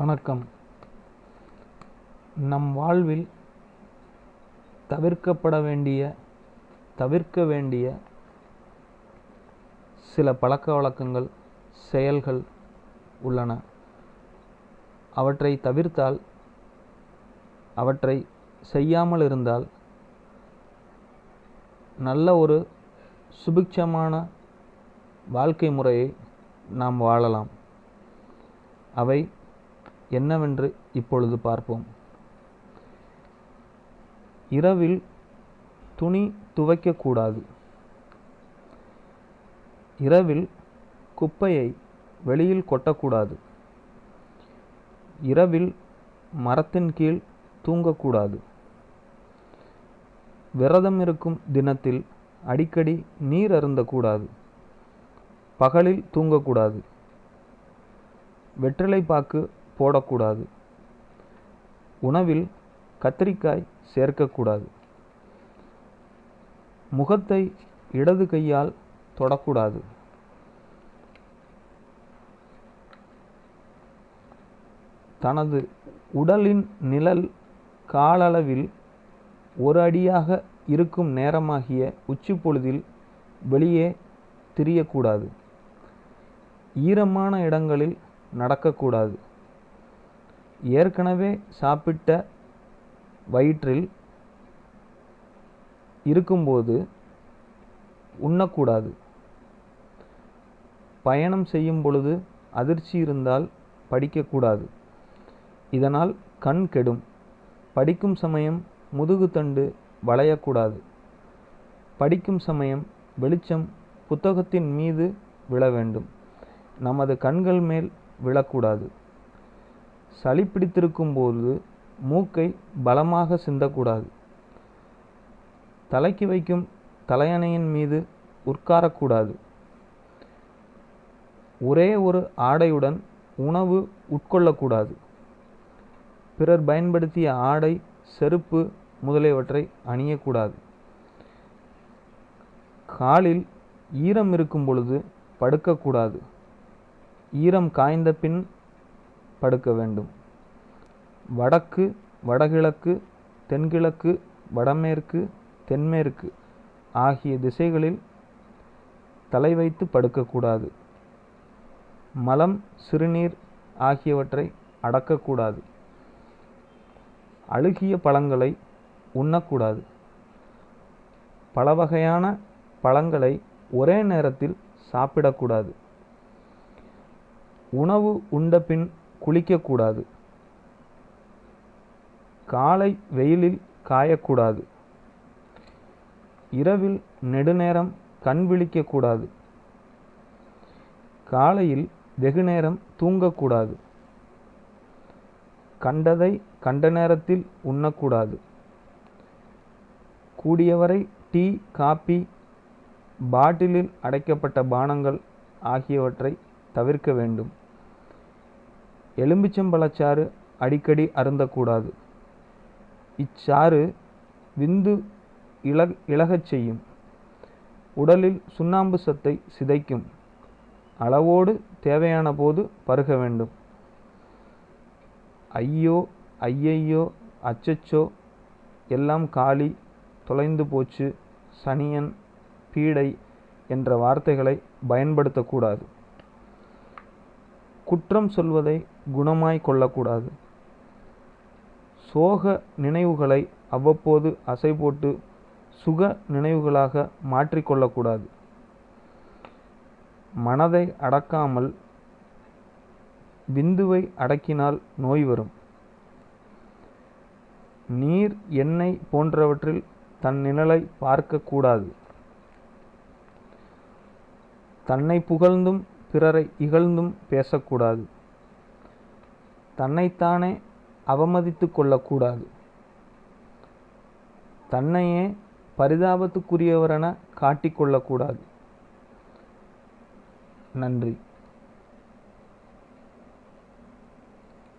வணக்கம். நம் வாழ்வில் தவிர்க்கப்பட வேண்டிய தவிர்க்க வேண்டிய சில பழக்கவழக்கங்கள் செயல்கள் உள்ளன. அவற்றை தவிர்த்தால் அவற்றை செய்யாமல் இருந்தால் நல்ல ஒரு சுபிக்ஷமான வாழ்க்கை முறையை நாம் வாழலாம். அவை என்னவென்று இப்பொழுது பார்ப்போம். இரவில் துணி துவைக்கக்கூடாது. இரவில் குப்பையை வெளியில் கொட்டக்கூடாது. இரவில் மரத்தின் கீழ் தூங்கக்கூடாது. விரதம் இருக்கும் தினத்தில் அடிக்கடி நீர் அருந்தக்கூடாது. பகலில் தூங்கக்கூடாது. வெற்றிலை பாக்கு போடக்கூடாது. உணவில் கத்திரிக்காய் சேர்க்கக்கூடாது. முகத்தை இடது கையால் தொடக்கூடாது. தனது உடலின் நிழல் காலளவில் ஒரு அடியாக இருக்கும் நேரமாகிய உச்சிப்பொழுதில் வெளியே திரியக்கூடாது. ஈரமான இடங்களில் நடக்கக்கூடாது. ஏற்கனவே சாப்பிட்ட வயிற்றில் இருக்கும்போது உண்ணக்கூடாது. பயணம் செய்யும் பொழுது அதிர்ச்சி இருந்தால் படிக்கக்கூடாது. இதனால் கண் கெடும். படிக்கும் சமயம் முதுகுத்தண்டு வளையக்கூடாது. படிக்கும் சமயம் வெளிச்சம் புத்தகத்தின் மீது விழ வேண்டும். நமது கண்கள் மேல் விழக்கூடாது. சளி பிடித்திருக்கும் போது மூக்கை பலமாக சிந்தக்கூடாது. தலைக்கு வைக்கும் தலையணையின் மீது உட்காரக்கூடாது. ஒரே ஒரு ஆடையுடன் உணவு உட்கொள்ளக்கூடாது. பிறர் பயன்படுத்திய ஆடை செருப்பு முதலியவற்றை அணியக்கூடாது. காலில் ஈரம் இருக்கும் பொழுது படுக்கக்கூடாது. ஈரம் காய்ந்த பின் படுக்க வேண்டும். வடக்கு வடகிழக்கு தென்கிழக்கு வடமேற்கு தென்மேற்கு ஆகிய திசைகளில் தலை வைத்து படுக்கக்கூடாது. மலம் சிறுநீர் ஆகியவற்றை அடக்கக்கூடாது. அழுகிய பழங்களை உண்ணக்கூடாது. பல வகையான பழங்களை ஒரே நேரத்தில் சாப்பிடக்கூடாது. உணவு உண்ட பின் குளிக்கக்கூடாது. காலை வெயிலில் காயக்கூடாது. இரவில் நெடுநேரம் கண் விழிக்கக்கூடாது. காலையில் வெகுநேரம் தூங்கக்கூடாது. கண்டதை கண்ட நேரத்தில் உண்ணக்கூடாது. கூடியவரை டீ காப்பி பாட்டிலில் அடைக்கப்பட்ட பானங்கள் ஆகியவற்றை தவிர்க்க வேண்டும். எலும்பிச்சம்பழச்சாறு அடிக்கடி அருந்தக்கூடாது. இச்சாறு விந்து இள இழகச் செய்யும். உடலில் சுண்ணாம்பு சத்தை சிதைக்கும். அளவோடு தேவையான போது பருக வேண்டும். ஐயோ ஐயையோ அச்சச்சோ எல்லாம் காலி தொலைந்து போச்சு சனியன் பீடை என்ற வார்த்தைகளை பயன்படுத்தக்கூடாது. குற்றம் சொல்வதை குணமாய் கொள்ளக்கூடாது. சோக நினைவுகளை அவ்வப்போது அசை போட்டு சுக நினைவுகளாக மாற்றிக்கொள்ளக்கூடாது மனதை அடக்காமல் விந்துவை அடக்கினால் நோய் வரும். நீர் எண்ணெய் போன்றவற்றில் தன் நிழலை பார்க்கக்கூடாது தன்னை புகழ்ந்தும் பிறரை இகழ்ந்தும் பேசக்கூடாது. தன்னைத்தானே அவமதித்து கொள்ளக்கூடாது. தன்னையே பரிதாபத்துக்குரியவரென காட்டிக்கொள்ளக்கூடாது நன்றி.